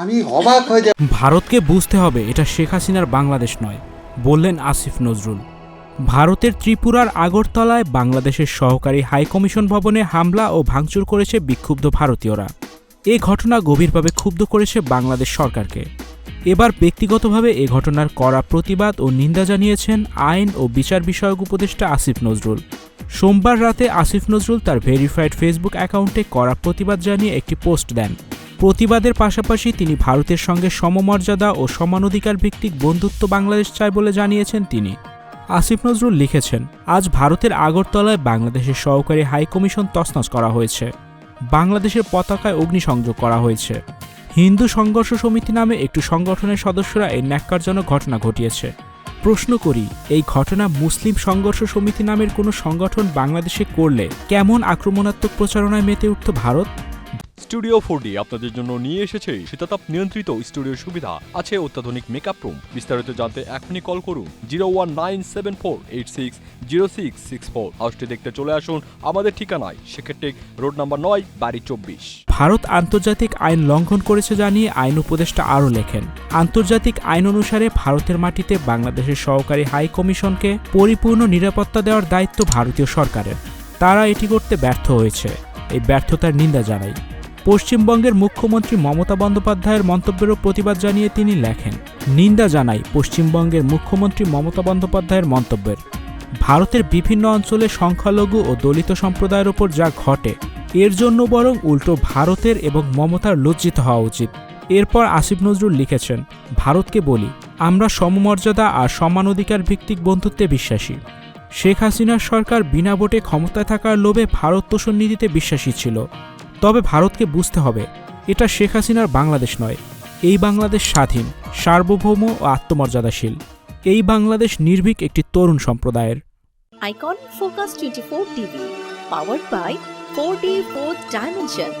আমি অবাক হয়ে যাই। ভারতকে বুঝতে হবে এটা শেখ হাসিনার বাংলাদেশ নয়, বললেন আসিফ নজরুল। ভারতের ত্রিপুরার আগরতলায় বাংলাদেশের সহকারী হাইকমিশন ভবনে হামলা ও ভাঙচুর করেছে বিক্ষুব্ধ ভারতীয়রা। এ ঘটনা গভীরভাবে ক্ষুব্ধ করেছে বাংলাদেশ সরকারকে। এবার ব্যক্তিগতভাবে এ ঘটনার কড়া প্রতিবাদ ও নিন্দা জানিয়েছেন আইন ও বিচার বিষয়ক উপদেষ্টা আসিফ নজরুল। সোমবার রাতে আসিফ নজরুল তার ভেরিফাইড ফেসবুক অ্যাকাউন্টে কড়া প্রতিবাদ জানিয়ে একটি পোস্ট দেন। প্রতিবাদের পাশাপাশি তিনি ভারতের সঙ্গে সমমর্যাদা ও সমানাধিকার ভিত্তিক বন্ধুত্ব বাংলাদেশ চায় বলে জানিয়েছেন তিনি। আসিফ নজরুল লিখেছেন, আজ ভারতের আগরতলায় বাংলাদেশের সহকারী হাইকমিশন তছনছ করা হয়েছে। বাংলাদেশের পতাকায় অগ্নিসংযোগ করা হয়েছে। হিন্দু সংঘর্ষ সমিতি নামে একটি সংগঠনের সদস্যরা এই ন্যাক্কারজনক ঘটনা ঘটিয়েছে। প্রশ্ন করি, এই ঘটনা মুসলিম সংঘর্ষ সমিতি নামের কোনো সংগঠন বাংলাদেশে করলে কেমন আক্রমণাত্মক প্রচারণায় মেতে উঠত ভারত? স্টুডিও ফোরডি আপনাদের জন্য নিয়ে এসেছে শীতাতাপ নিয়ন্ত্রিত স্টুডিওর সুবিধা। আছে অত্যাধুনিক মেকআপ রুম বিস্তারিত জানতে এখনই কল করুন zero one nine seven four eight six zero six six four হাউসটি দেখতে চলে আসুন আমাদের ঠিকানায়। সেক্ষেত্রে রোড নাম্বার নয়, বাড়ি চব্বিশ। ভারত আন্তর্জাতিক আইন লঙ্ঘন করেছে জানিয়ে আইন উপদেষ্টা আরও লেখেন, আন্তর্জাতিক আইন অনুসারে ভারতের মাটিতে বাংলাদেশের সহকারী হাই কমিশনকে পরিপূর্ণ নিরাপত্তা দেওয়ার দায়িত্ব ভারতীয় সরকারের। তারা এটি করতে ব্যর্থ হয়েছে। এই ব্যর্থতার নিন্দা জানাই। পশ্চিমবঙ্গের মুখ্যমন্ত্রী মমতা বন্দ্যোপাধ্যায়ের মন্তব্যেরও প্রতিবাদ জানিয়ে তিনি লেখেন, নিন্দা জানাই পশ্চিমবঙ্গের মুখ্যমন্ত্রী মমতা বন্দ্যোপাধ্যায়ের মন্তব্যের। ভারতের বিভিন্ন অঞ্চলে সংখ্যালঘু ও দলিত সম্প্রদায়ের ওপর যা ঘটে, এর জন্য বরং উল্টো ভারতের এবং মমতার লজ্জিত হওয়া উচিত। এরপর আসিফ নজরুল লিখেছেন, ভারতকে বলি, আমরা সমমর্যাদা আর সমান অধিকার ভিত্তিক বন্ধুত্বে বিশ্বাসী। শেখ হাসিনার সরকার বিনা ভোটে ক্ষমতায় থাকার লোভে ভারত তোষণ নীতিতে বিশ্বাসী ছিল। তবে ভারতকে বুঝতে হবে, এটা শেখ হাসিনার বাংলাদেশ নয়। এই বাংলাদেশ স্বাধীন, সার্বভৌম ও আত্মমর্যাদাশীল। এই বাংলাদেশ নির্ভীক একটি তরুণ সম্প্রদায়ের। Icon Focus 24 power by by 4D 4th Dimension.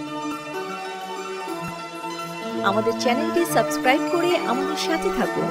আমাদের চ্যানেলটি সাবস্ক্রাইব করে আমাদের সাথে থাকুন।